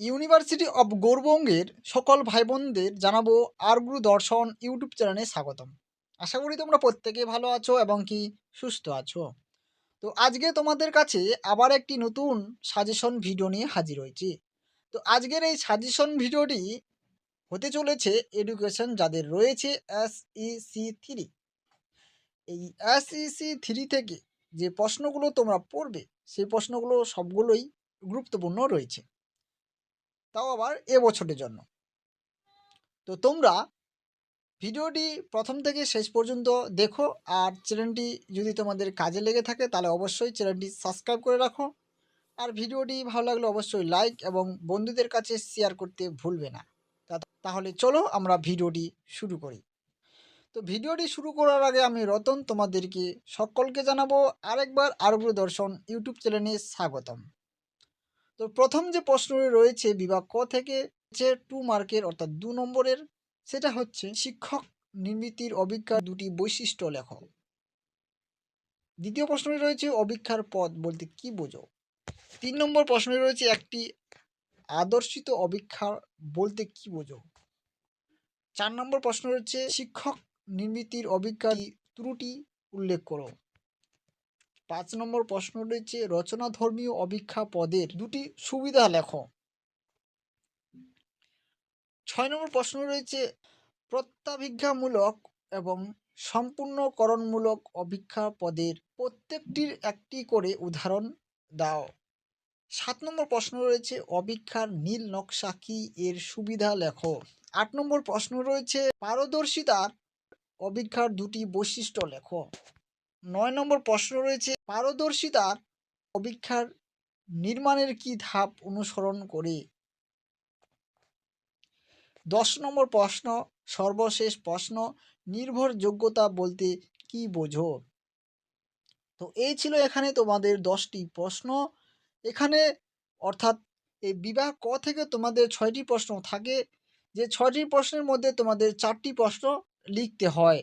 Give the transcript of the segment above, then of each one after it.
University of গৌরবঙ্গের সকল ভাই বোনদের জানাব আরগুরু দর্শন ইউটিউব চ্যানেলে স্বাগতম। আশা করি তোমরা প্রত্যেকে ভালো আছো এবং কি সুস্থ আছো। তো আজকে তোমাদের কাছে আবার একটি নতুন সাজেশন ভিডিও নিয়ে হাজির হয়েছি। তো আজকের এই সাজেশন ভিডিওটি হতে চলেছে এডুকেশন যাদের রয়েছে এস ই সি থ্রি এই এস ই সি থ্রি থেকে যে প্রশ্নগুলো তোমরা পড়বে, সেই প্রশ্নগুলো সবগুলোই গুরুত্বপূর্ণ রয়েছে। তাও আবার এ বছরের জন্য। তো তোমরা ভিডিওটি প্রথম থেকে শেষ পর্যন্ত দেখো আর চ্যানেলটি যদি তোমাদের কাজে লেগে থাকে তাহলে অবশ্যই চ্যানেলটি সাবস্ক্রাইব করে রাখো। আর ভিডিওটি ভালো লাগলে অবশ্যই লাইক এবং বন্ধুদের কাছে শেয়ার করতে ভুলবে না। তাহলে চলো আমরা ভিডিওটি শুরু করি। তো ভিডিওটি শুরু করার আগে আমি রতন তোমাদেরকে সকলকে জানাব আরেকবার আরগ্র দর্শন ইউটিউব চ্যানেলে স্বাগতম। তো প্রথম যে প্রশ্নটি রয়েছে বিভাগ ক থেকে যে টু মার্কের অর্থাৎ দু নম্বরের, সেটা হচ্ছে শিক্ষক নির্মিতির অভিজ্ঞার দুটি বৈশিষ্ট্য লেখো। দ্বিতীয় প্রশ্নটি রয়েছে অভিক্ষার পদ বলতে কি বোঝো? তিন নম্বর প্রশ্নটি রয়েছে একটি আদর্শিত অভিক্ষা বলতে কি বোঝো? চার নম্বর প্রশ্ন রয়েছে শিক্ষক নির্মিতির অভিজ্ঞার ত্রুটি উল্লেখ করো। পাঁচ নম্বর প্রশ্ন রয়েছে রচনা ধর্মীয় অভিক্ষা পদের দুটি সুবিধা লেখো। ছয় নম্বর প্রশ্ন রয়েছে প্রত্যাভিজ্ঞামূলক এবং সম্পূর্ণকরণমূলক অভিক্ষা পদের প্রত্যেকটির একটি করে উদাহরণ দাও। সাত নম্বর প্রশ্ন রয়েছে, অভিক্ষার নীল নকশা কি এর সুবিধা লেখো? আট নম্বর প্রশ্ন রয়েছে, পারদর্শিতার অভিক্ষার দুটি বৈশিষ্ট্য লেখো। নয় নম্বর প্রশ্ন রয়েছে পারদর্শিতার অভিক্ষার নির্মাণের কি ধাপ অনুসরণ করে? দশ নম্বর প্রশ্ন, সর্বশেষ প্রশ্ন, নির্ভরযোগ্যতা বলতে কি বোঝো? তো এই ছিল এখানে তোমাদের দশটি প্রশ্ন। এখানে অর্থাৎ এই বিবাহ ক থেকে তোমাদের ছয়টি প্রশ্ন থাকে। যে ছয়টি প্রশ্নের মধ্যে তোমাদের চারটি প্রশ্ন লিখতে হয়।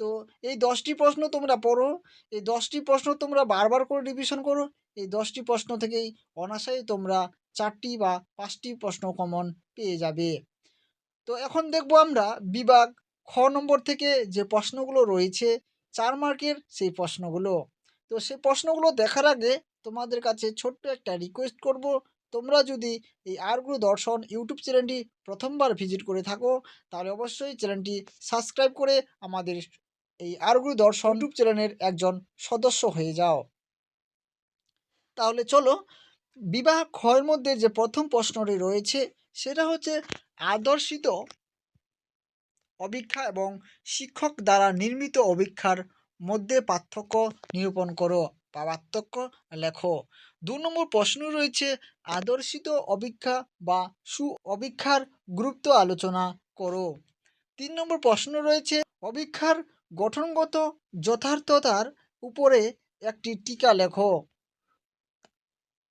তো এই দশটি প্রশ্ন তোমরা পড়ো, এই দশটি প্রশ্ন তোমরা বারবার করে রিভিশন করো, এই দশটি প্রশ্ন থেকেই অনায়াসেই তোমরা চারটি বা পাঁচটি প্রশ্ন কমন পেয়ে যাবে। তো এখন দেখব আমরা বিভাগ খ নম্বর থেকে যে প্রশ্নগুলো রয়েছে, চার মার্কের সেই প্রশ্নগুলো। তো সেই প্রশ্নগুলো দেখার আগে তোমাদের কাছে ছোট্ট একটা রিকোয়েস্ট করব, তোমরা যদি এই আরগুলো দর্শন ইউটিউব চ্যানেলটি প্রথমবার ভিজিট করে থাকো, তাহলে অবশ্যই চ্যানেলটি সাবস্ক্রাইব করে আমাদের এই আরগুলো দর্শন ইউটিউব চ্যানেলের একজন সদস্য হয়ে যাও। তাহলে চলো, বিবাহ ক্ষয়ের মধ্যে যে প্রথম প্রশ্নটি রয়েছে, সেটা হচ্ছে আদর্শিত অভিক্ষা এবং শিক্ষক দ্বারা নির্মিত অভিক্ষার মধ্যে পার্থক্য নিরূপণ করো, বা পার্থক্য লেখো। দু নম্বর প্রশ্ন রয়েছে, আদর্শিত অভিক্ষা বা সু অভিক্ষার গুরুত্ব আলোচনা করো। তিন নম্বর প্রশ্ন রয়েছে, অভিক্ষার গঠনগত যথার্থতার উপরে একটি টিকা লেখো।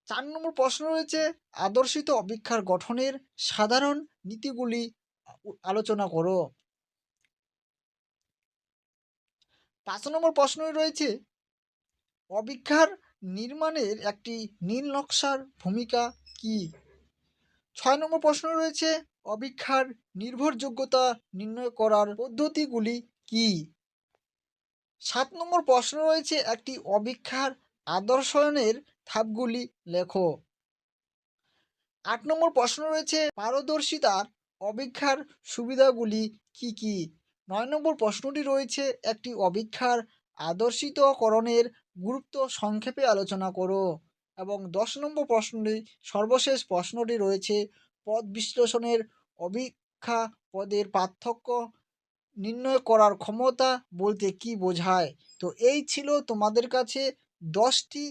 চার নম্বর প্রশ্ন রয়েছে, আদর্শিত অভিক্ষার গঠনের সাধারণ নীতিগুলি আলোচনা করো। পাঁচ নম্বর প্রশ্ন রয়েছে অভিক্ষার নির্মাণের একটি নীল নকশার ভূমিকা কি? ছয় নম্বর প্রশ্ন রয়েছে অভিক্ষার নির্ভরযোগ্যতা নির্ণয় করার পদ্ধতিগুলি কি? সাত নম্বর প্রশ্ন রয়েছে একটি অভিক্ষার আদর্শনের ধাপগুলি লেখো। আট নম্বর প্রশ্ন রয়েছে পারদর্শিতার অভিক্ষার সুবিধাগুলি কি কি? নয় নম্বর প্রশ্নটি রয়েছে একটি অভিক্ষার আদর্শিতকরণের গুরুত্ব সংক্ষেপে আলোচনা করো এবং দশ নম্বর প্রশ্নটি সর্বশেষ প্রশ্নটি রয়েছে পদ বিশ্লেষণের অভিক্ষা পদের পার্থক্য নির্ণয় করার ক্ষমতা বলতে কি বোঝায়? তো এই ছিল তোমাদের কাছে দশটি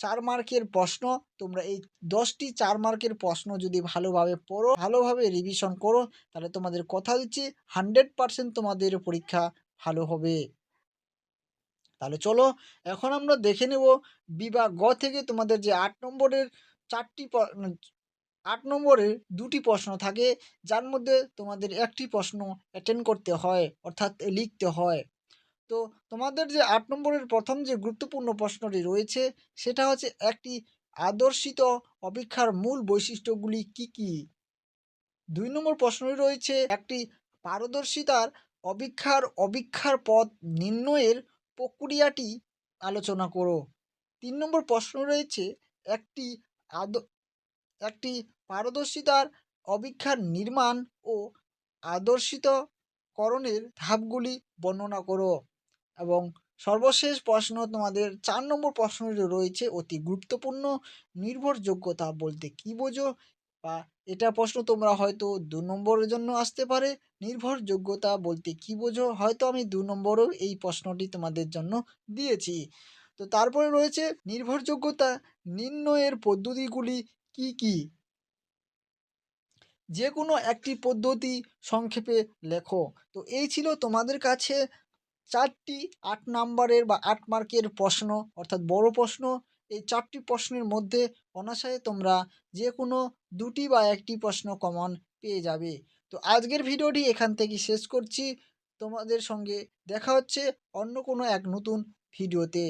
চার মার্কের প্রশ্ন। তোমরা এই দশটি চার মার্কের প্রশ্ন যদি ভালোভাবে পড়ো, ভালোভাবে রিভিশন করো, তাহলে তোমাদের কথা দিচ্ছি। হান্ড্রেড পার্সেন্ট তোমাদের পরীক্ষা ভালো হবে। তাহলে চলো, এখন আমরা দেখে নেব বিভাগ গ থেকে তোমাদের যে আট নম্বরের চারটি আট নম্বরের দুটি প্রশ্ন থাকে, যার মধ্যে তোমাদের একটি প্রশ্ন অ্যাটেন্ড করতে হয়, অর্থাৎ লিখতে হয়। তো তোমাদের যে আট নম্বরের প্রথম যে গুরুত্বপূর্ণ প্রশ্নটি রয়েছে, সেটা হচ্ছে একটি আদর্শিত অপেক্ষার মূল বৈশিষ্ট্যগুলি কি কি? দুই নম্বর প্রশ্নটি রয়েছে, একটি পারদর্শিতার অপেক্ষার অপেক্ষার পথ নির্ণয়ের প্রক্রিয়াটি আলোচনা করো। তিন নম্বর প্রশ্ন রয়েছে, একটি আদ একটি পারদর্শিতার অপেক্ষার নির্মাণ ও আদর্শিতকরণের ধাপগুলি বর্ণনা করো। এবং সর্বশেষ প্রশ্ন, তোমাদের চার নম্বর প্রশ্নটি রয়েছে অতি গুরুত্বপূর্ণ নির্ভরযোগ্যতা বলতে কী বোঝো? বা এটা প্রশ্ন তোমরা হয়তো দু নম্বরের জন্য আসতে পারে। নির্ভরযোগ্যতা বলতে কী বোঝো? হয়তো আমি দু নম্বরেও এই প্রশ্নটি তোমাদের জন্য দিয়েছি। তো তারপরে রয়েছে, নির্ভরযোগ্যতা নির্ণয়ের পদ্ধতিগুলি কি কি? যে কোনো একটি পদ্ধতি সংক্ষেপে লেখো। তো এই ছিল তোমাদের কাছে চারটি আট নাম্বারের বা আট মার্কের প্রশ্ন, অর্থাৎ বড় প্রশ্ন। এই চারটি প্রশ্নের মধ্যে অনায়াসে তোমরা যে কোনো দুটি বা একটি প্রশ্ন কমন পেয়ে যাবে। তো আজকের ভিডিওটি এখান থেকে শেষ করছি। তোমাদের সঙ্গে দেখা হচ্ছে অন্য কোনো এক নতুন ভিডিওতে।